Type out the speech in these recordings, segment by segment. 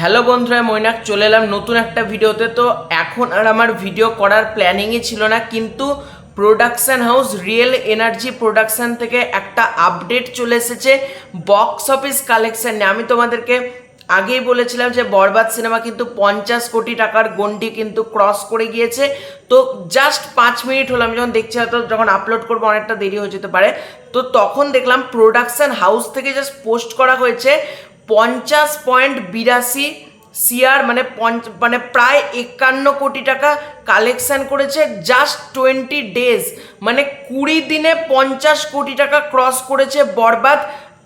Hello বন্ধুরা, মৈনাক, চলে এলাম নতুন একটা ভিডিওতে। তো এখন আর আমার ভিডিও করার প্ল্যানিংই ছিল না, কিন্তু production house Real Energy Production থেকে একটা আপডেট চলে এসেছে বক্স অফিস কালেকশন নিয়ে। আমি তোমাদেরকে আগেই বলেছিলাম যে বরবাদ সিনেমা কিন্তু পঞ্চাশ কোটি টাকার গন্ডি কিন্তু ক্রস করে গিয়েছে। তো জাস্ট পাঁচ মিনিট হলো, আমি যখন দেখছি হয়তো যখন আপলোড করব অনেকটা দেরি হয়ে যেতে পারে। তো তখন দেখলাম প্রোডাকশান হাউস থেকে জাস্ট পোস্ট করা হয়েছে। পঞ্চাশ পয়েন্ট বিরাশি সিআর মানে পঞ্চ মানে প্রায় একান্ন কোটি টাকা কালেকশান করেছে জাস্ট টোয়েন্টি ডেজ মানে কুড়ি দিনে পঞ্চাশ কোটি টাকা ক্রস করেছে বরবাদ।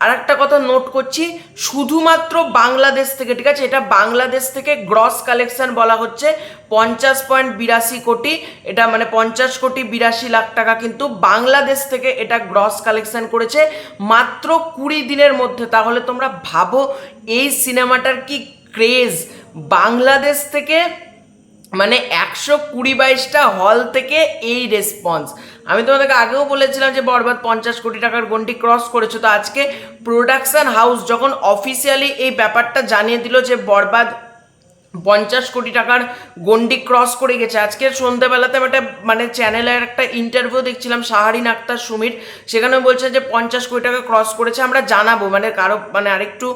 আর একটা কথা নোট করছি, শুধুমাত্র বাংলাদেশ থেকে, ঠিক আছে? এটা বাংলাদেশ থেকে গ্রস কালেকশন বলা হচ্ছে, পঞ্চাশ পয়েন্ট বিরাশি কোটি, এটা মানে পঞ্চাশ কোটি বিরাশি লাখ টাকা কিন্তু বাংলাদেশ থেকে এটা গ্রস কালেকশন করেছে, মাত্র কুড়ি দিনের মধ্যে। তাহলে তোমরা ভাবো, এই সিনেমাটার কি ক্রেজ বাংলাদেশ থেকে মানে একশো কুড়ি বাইশটা হল থেকে এই রেসপন্স আমি তোমাদেরকে আগেও বলেছিলাম যে বরবাদ পঞ্চাশ কোটি টাকার গন্ডি ক্রস করেছ, তো আজকে প্রোডাকশান হাউস যখন অফিসিয়ালি এই ব্যাপারটা জানিয়ে দিল যে বরবাদ পঞ্চাশ কোটি টাকার গন্ডি ক্রস করে গেছে, আজকে সন্ধ্যাবেলাতে একটা মানে চ্যানেলের একটা ইন্টারভিউ দেখছিলাম, শাহারিন আক্তার, সুমির সেখানে বলছে যে পঞ্চাশ কোটি টাকা ক্রস করেছে, আমরা জানাব মানে কারও মানে আরেকটু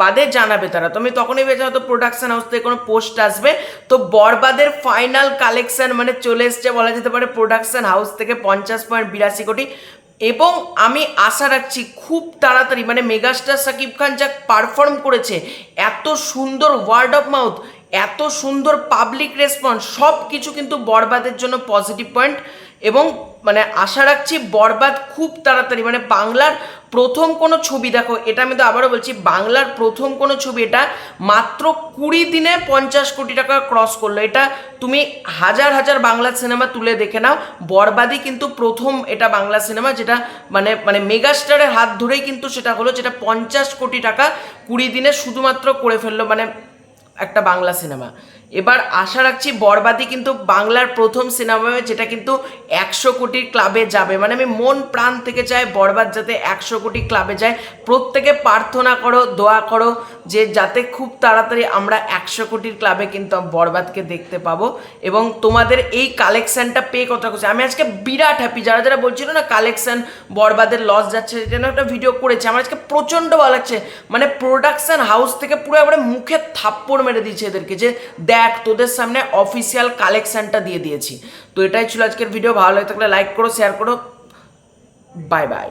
বাদে জানাবে তারা। তো আমি তখনই ভেবেছি হয়তো প্রোডাকশন হাউস থেকে কোনো পোস্ট আসবে। তো বরবাদের ফাইনাল কালেকশন মানে চলে এসছে বলা যেতে পারে প্রোডাকশন হাউস থেকে পঞ্চাশ পয়েন্ট বিরাশি কোটি। এবং আমি আশা রাখছি খুব তাড়াতাড়ি মানে মেগাস্টার সাকিব খান যা পারফর্ম করেছে, এত সুন্দর ওয়ার্ড অফ মাউথ এত সুন্দর পাবলিক রেসপন্স সব কিছু কিন্তু বরবাদের জন্য পজিটিভ পয়েন্ট এবং মানে আশা রাখছি বরবাদ খুব তাড়াতাড়ি মানে বাংলার প্রথম কোনো ছবি দেখো, এটা আমি তো আবারও বলছি, বাংলার প্রথম কোনো ছবি এটা মাত্র কুড়ি দিনে পঞ্চাশ কোটি টাকা ক্রস করল। এটা তুমি হাজার হাজার বাংলা সিনেমা তুলে দেখে নাও, বরবাদই কিন্তু প্রথম এটা বাংলা সিনেমা যেটা মানে মানে মেগাস্টারের হাত ধরেই কিন্তু সেটা হলো, যেটা পঞ্চাশ কোটি টাকা কুড়ি দিনে শুধুমাত্র করে ফেলল। মানে একটা বাংলা সিনেমা। এবার আশা রাখছি বরবাদি কিন্তু বাংলার প্রথম সিনেমা যেটা কিন্তু একশো কোটি ক্লাবে যাবে। মানে আমি মন প্রাণ থেকে চাই বরবাদ যাতে একশো কোটি ক্লাবে যায়। প্রত্যেকে প্রার্থনা করো, দোয়া করো যে যাতে খুব তাড়াতাড়ি আমরা একশো কোটির ক্লাবে কিন্তু বরবাদকে দেখতে পাবো এবং তোমাদের এই কালেকশনটা পে কথা করছে আমি আজকে বিরাট হ্যাপি যারা যারা বলছিল না কালেকশন বরবাদের লস যাচ্ছে যেন একটা ভিডিও করেছে। আমার আজকে প্রচণ্ড ভালো লাগছে। মানে প্রোডাকশন হাউস থেকে পুরো একবারে মুখে থাপ্পড় মেরে দিয়েছে এদেরকে যে, দেখ, তোদের সামনে অফিসিয়াল কালেকশনটা দিয়ে দিয়েছি। তো এটাই ছিল আজকের ভিডিও ভালো লাগে থাকলে লাইক করো শেয়ার করো। Bye bye